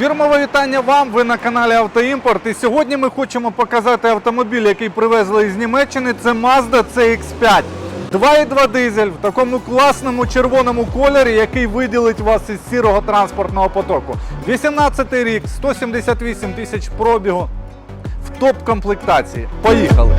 Фірмове вітання вам. Ви на каналі Автоімпорт. І сьогодні ми хочемо показати автомобіль, який привезли із Німеччини. Це Mazda CX5. 2,2 дизель в такому класному червоному кольорі, який виділить вас із сірого транспортного потоку. 18 рік, 178 тисяч пробігу в топ комплектації. Поїхали!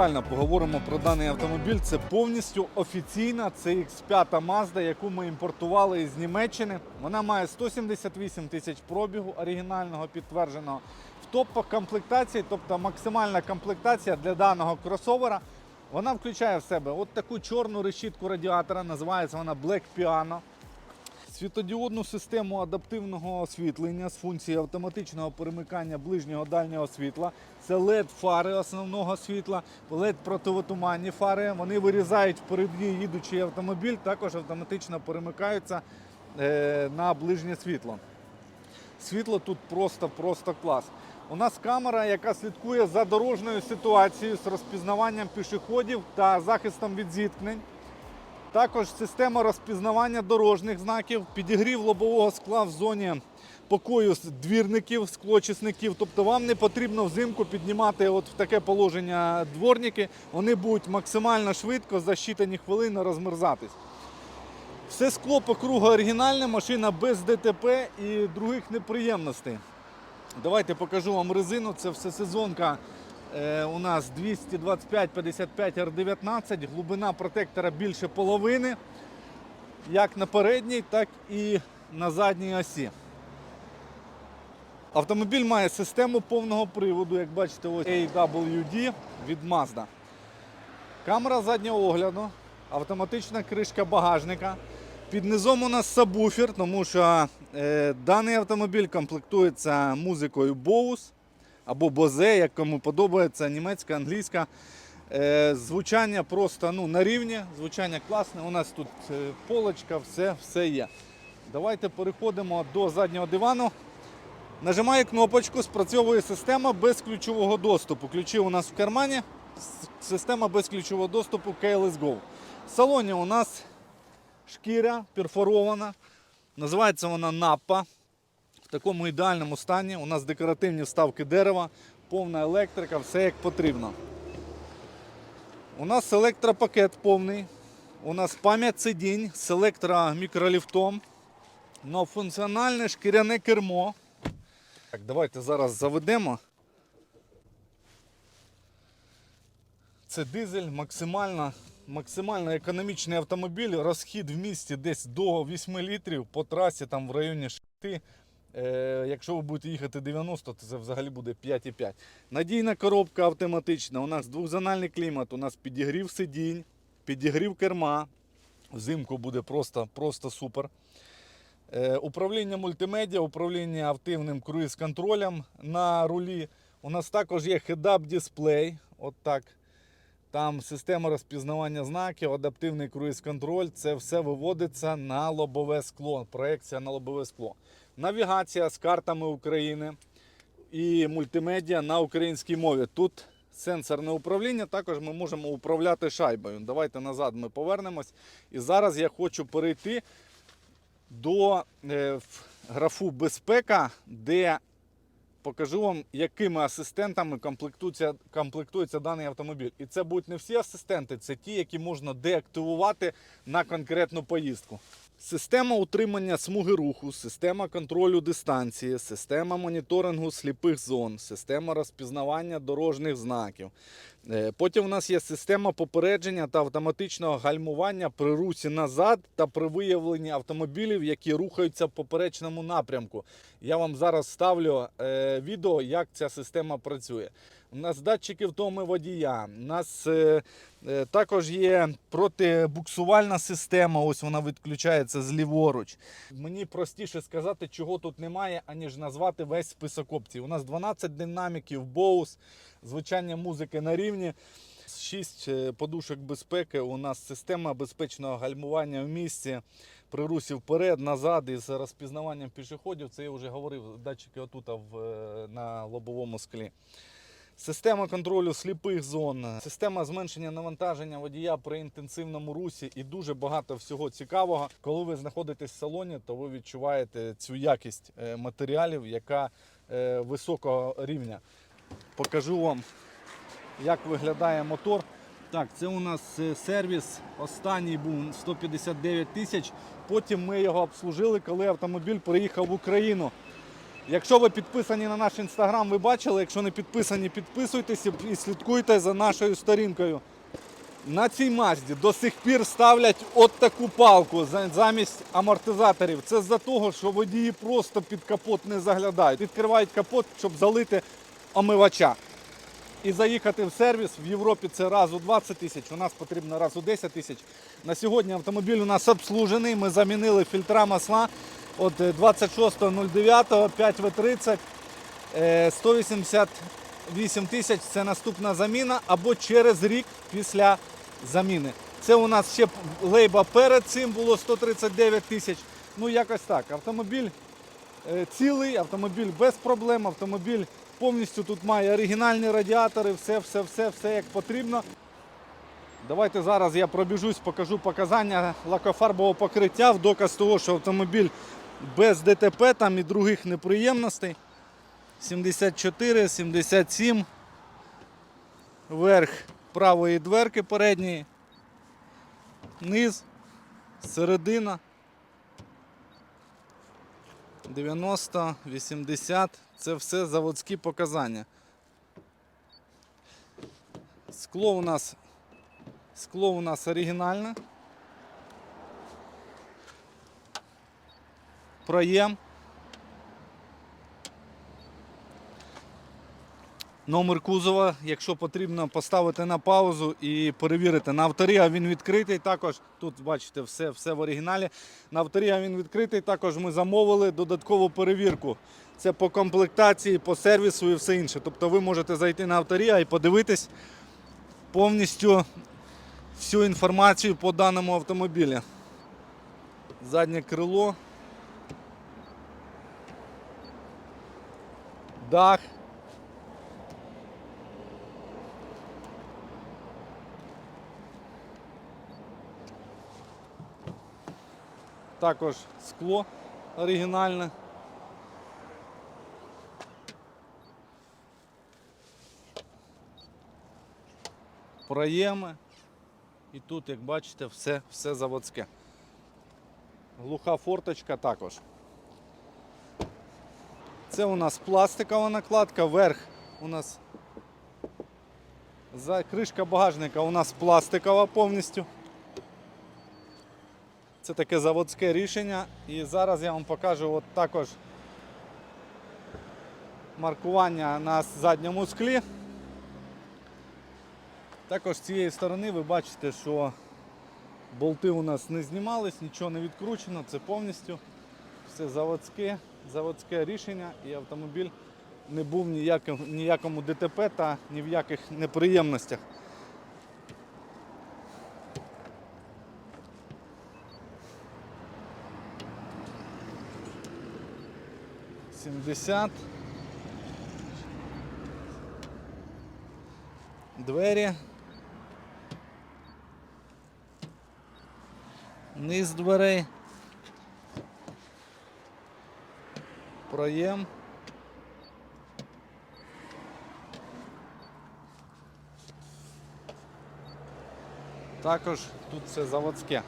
Детально поговоримо про даний автомобіль. Це повністю офіційна CX5 Mazda, яку ми імпортували із Німеччини. Вона має 178 тисяч пробігу оригінального підтвердженого в топ комплектації, тобто максимальна комплектація для даного кросовера. Вона включає в себе от таку чорну решітку радіатора, називається вона Black Piano. Світодіодну систему адаптивного освітлення з функцією автоматичного перемикання ближнього дальнього світла. Це LED фари основного світла, LED противотуманні фари. Вони вирізають впереді їдучий автомобіль, також автоматично перемикаються е, на ближнє світло. Світло тут просто-просто клас. У нас камера, яка слідкує за дорожньою ситуацією з розпізнаванням пішоходів та захистом від зіткнень. Також система розпізнавання дорожніх знаків, підігрів лобового скла в зоні покою двірників, склочисників. Тобто вам не потрібно взимку піднімати от в таке положення дворники. Вони будуть максимально швидко за щитані хвилини розмерзатись. Все скло по кругу оригінальне, машина без ДТП і других неприємностей. Давайте покажу вам резину. Це все сезонка у нас 225-55 R19, глибина протектора більше половини, як на передній, так і на задній осі. Автомобіль має систему повного приводу, як бачите, ось AWD від Mazda. Камера заднього огляду, автоматична кришка багажника. Під низом у нас сабвуфер, тому що е, даний автомобіль комплектується музикою Bose або Bose, як кому подобається, німецька, англійська. Е, звучання просто ну, на рівні, звучання класне. У нас тут е, полочка, все, все є. Давайте переходимо до заднього дивану. Нажимаю кнопочку, спрацьовує система без ключового доступу. Ключі у нас в кармані. Система без ключового доступу KLS Go. В салоні у нас шкіря перфорована. Називається вона Напа. В такому ідеальному стані. У нас декоративні вставки дерева, повна електрика, все як потрібно. У нас електропакет повний. У нас пам'ять сидінь з електромікроліфтом. Функціональне шкіряне кермо. Так, давайте зараз заведемо. Це дизель, максимально, максимально економічний автомобіль. Розхід в місті десь до 8 літрів по трасі там в районі 6. Е, якщо ви будете їхати 90, то це взагалі буде 5,5. Надійна коробка автоматична. У нас двохзональний клімат, у нас підігрів сидінь, підігрів керма. Взимку буде просто, просто супер. Е, Управління мультимедіа, управління активним круїз-контролем на рулі. У нас також є head-up дисплей. От так. Там система розпізнавання знаків, адаптивний круїз-контроль. Це все виводиться на лобове скло. Проекція на лобове скло. Навігація з картами України і мультимедіа на українській мові. Тут сенсорне управління. Також ми можемо управляти шайбою. Давайте назад ми повернемось. І зараз я хочу перейти до е, графу безпека, де покажу вам, якими асистентами комплектується, комплектується даний автомобіль. І це будуть не всі асистенти, це ті, які можна деактивувати на конкретну поїздку. Система утримання смуги руху, система контролю дистанції, система моніторингу сліпих зон, система розпізнавання дорожніх знаків. Е, Потім у нас є система попередження та автоматичного гальмування при русі назад та при виявленні автомобілів, які рухаються в поперечному напрямку. Я вам зараз ставлю е, відео, як ця система працює. У нас датчики втоми водія. У нас е, е, також є протибуксувальна система. Ось вона відключається зліворуч. Мені простіше сказати, чого тут немає, аніж назвати весь список опцій. У нас 12 динаміків, Bose, звучання музики на рівні. 6 подушок безпеки. У нас система безпечного гальмування в місці. при русі вперед, назад із розпізнаванням пішоходів. Це я вже говорив, датчики отут е, на лобовому склі. Система контролю сліпих зон, система зменшення навантаження водія при інтенсивному русі і дуже багато всього цікавого. Коли ви знаходитесь в салоні, то ви відчуваєте цю якість е, матеріалів, яка е, високого рівня. Покажу вам, як виглядає мотор. Так, це у нас е, сервіс. Останній був 159 тисяч. Потім ми його обслужили, коли автомобіль приїхав в Україну. Якщо ви підписані на наш інстаграм, ви бачили. Якщо не підписані, підписуйтесь і слідкуйте за нашою сторінкою. На цій Мазді до сих пір ставлять от таку палку замість амортизаторів. Це з-за того, що водії просто під капот не заглядають. Відкривають капот, щоб залити омивача. І заїхати в сервіс в Європі це раз у 20 тисяч, у нас потрібно раз у 10 тисяч. На сьогодні автомобіль у нас обслужений. Ми замінили фільтра масла от е, 26.09, 5В30, е, 188 тисяч це наступна заміна або через рік після заміни. Це у нас ще лейба перед цим було 139 тисяч. Ну якось так. Автомобіль е, цілий, автомобіль без проблем, автомобіль повністю тут має оригінальні радіатори, все, все, все, все як потрібно. Давайте зараз я пробіжусь, покажу показання лакофарбового покриття в доказ того, що автомобіль без ДТП там і других неприємностей. 74, 77. Верх правої дверки передньої. Низ, середина. 90, 80. Це все заводські показання. Скло у нас Скло у нас оригінальне. Проєм. Номер кузова, якщо потрібно поставити на паузу і перевірити. На авторія він відкритий. Також тут бачите все, все в оригіналі. На авторія він відкритий. Також ми замовили додаткову перевірку. Це по комплектації, по сервісу і все інше. Тобто ви можете зайти на авторія і подивитись повністю всю інформацію по даному автомобілі. Заднє крило. Дах. Також скло оригінальне. Проєми. І тут, як бачите, все, все заводське. Глуха форточка також. Це у нас пластикова накладка, верх у нас кришка багажника у нас пластикова повністю. Це таке заводське рішення. І зараз я вам покажу от також маркування на задньому склі. Також з цієї сторони ви бачите, що болти у нас не знімались, нічого не відкручено, це повністю все заводське, заводське рішення і автомобіль не був ніяким, ніякому ДТП та ні в яких неприємностях. Сімдесят. Двері. Низ дверей. Проєм. Також тут все заводське.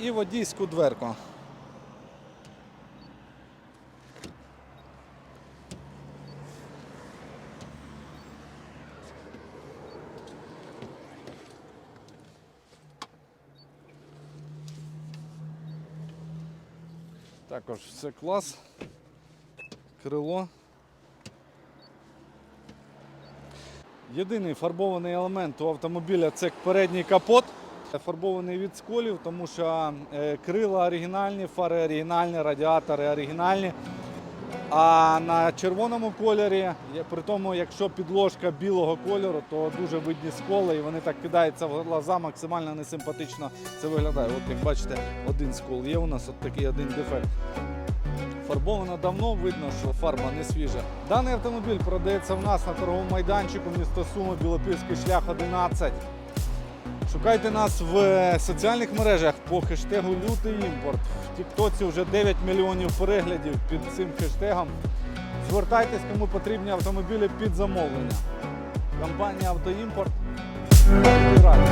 І водійську дверку. Також все клас. Крило. Єдиний фарбований елемент у автомобіля це передній капот. Фарбований від сколів, тому що е, крила оригінальні, фари оригінальні, радіатори оригінальні. А на червоному кольорі, при тому, якщо підложка білого кольору, то дуже видні сколи, і вони так кидаються в глаза, максимально несимпатично це виглядає. От як бачите, один скол є у нас, от такий один дефект. Фарбовано давно, видно, що фарба не свіжа. Даний автомобіль продається в нас на торговому майданчику місто Суми, Білопільський шлях 11. Шукайте нас в е, соціальних мережах по хештегу Лютий імпорт. В Тіктоці вже 9 мільйонів переглядів під цим хештегом. Звертайтесь, кому потрібні автомобілі під замовлення. Компанія Автоімпорт. Раді.